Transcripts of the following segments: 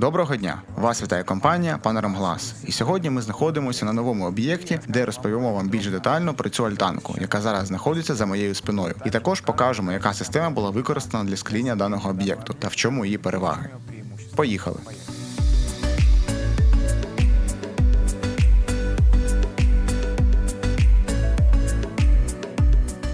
Доброго дня! Вас вітає компанія Panorama Glass. І сьогодні ми знаходимося на новому об'єкті, де розповімо вам більш детально про цю альтанку, яка зараз знаходиться за моєю спиною. І також покажемо, яка система була використана для скління даного об'єкту та в чому її переваги. Поїхали!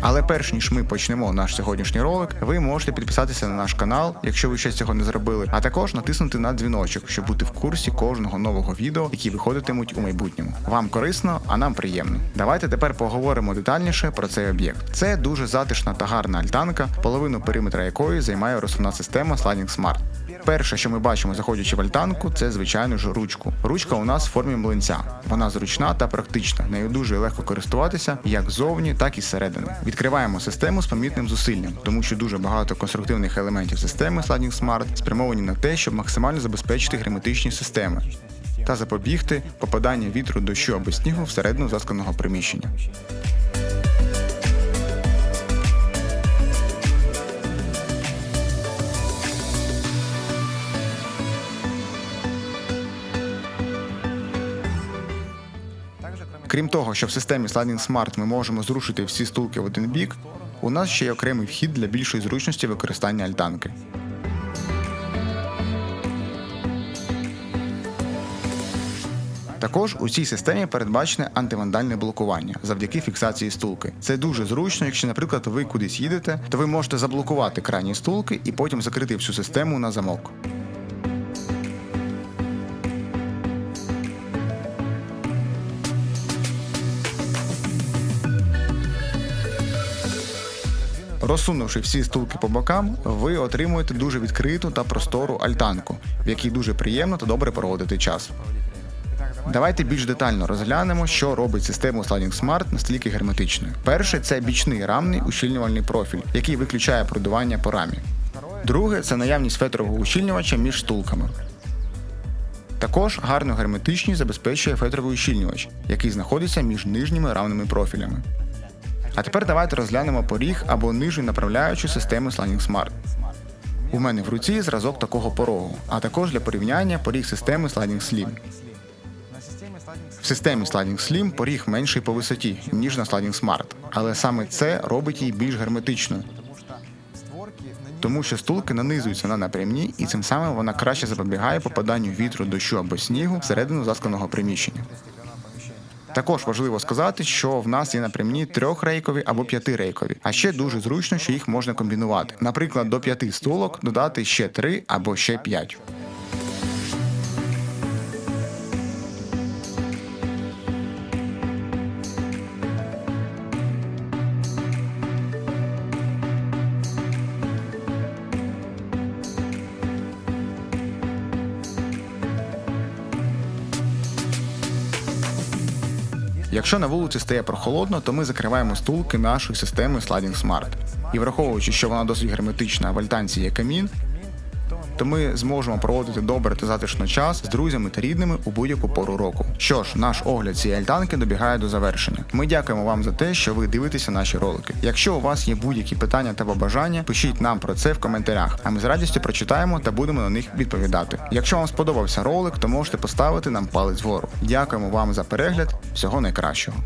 Але перш ніж ми почнемо наш сьогоднішній ролик, ви можете підписатися на наш канал, якщо ви ще цього не зробили, а також натиснути на дзвіночок, щоб бути в курсі кожного нового відео, які виходитимуть у майбутньому. Вам корисно, а нам приємно. Давайте тепер поговоримо детальніше про цей об'єкт. Це дуже затишна та гарна альтанка, половину периметра якої займає розсувна система Sliding Smart. Перше, що ми бачимо, заходячи в альтанку, це звичайно ж ручку. Ручка у нас в формі млинця. Вона зручна та практична. Нею дуже легко користуватися як ззовні, так і зсередини. Відкриваємо систему з помітним зусиллям, тому що дуже багато конструктивних елементів системи Sliding Smart спрямовані на те, щоб максимально забезпечити герметичні системи та запобігти попаданню вітру дощу або снігу всередину засканого приміщення. Крім того, що в системі Sliding Smart ми можемо зрушити всі стулки в один бік, у нас ще є окремий вхід для більшої зручності використання альтанки. Також у цій системі передбачене антивандальне блокування завдяки фіксації стулки. Це дуже зручно, якщо, наприклад, ви кудись їдете, то ви можете заблокувати крайні стулки і потім закрити всю систему на замок. Розсунувши всі стулки по бокам, ви отримуєте дуже відкриту та простору альтанку, в якій дуже приємно та добре проводити час. Давайте більш детально розглянемо, що робить систему Sliding Smart настільки герметичною. Перше це бічний рамний ущільнювальний профіль, який виключає продування по рамі. Друге це наявність фетрового ущільнювача між стулками. Також гарну герметичність забезпечує фетровий ущільнювач, який знаходиться між нижніми рамними профілями. А тепер давайте розглянемо поріг або нижню направляючу системи Sliding Smart. У мене в руці зразок такого порогу, а також для порівняння поріг системи Sliding Slim. В системі Sliding Slim поріг менший по висоті, ніж на Sliding Smart, але саме це робить її більш герметичною. Тому що стулки нанизуються на напрямні, і цим самим вона краще запобігає попаданню вітру, дощу або снігу всередину засканого приміщення. Також важливо сказати, що в нас є напрямні трьохрейкові або п'ятирейкові, а ще дуже зручно, що їх можна комбінувати. Наприклад, до п'яти стулок додати ще три або ще п'ять. Якщо на вулиці стає прохолодно, то ми закриваємо стулки нашої системи Sliding Smart. І враховуючи, що вона досить герметична, в альтанці є камін, то ми зможемо проводити добре та затишно час з друзями та рідними у будь-яку пору року. Що ж, наш огляд цієї альтанки добігає до завершення. Ми дякуємо вам за те, що ви дивитеся наші ролики. Якщо у вас є будь-які питання та побажання, пишіть нам про це в коментарях, а ми з радістю прочитаємо та будемо на них відповідати. Якщо вам сподобався ролик, то можете поставити нам палець вгору. Дякуємо вам за перегляд. Всього найкращого.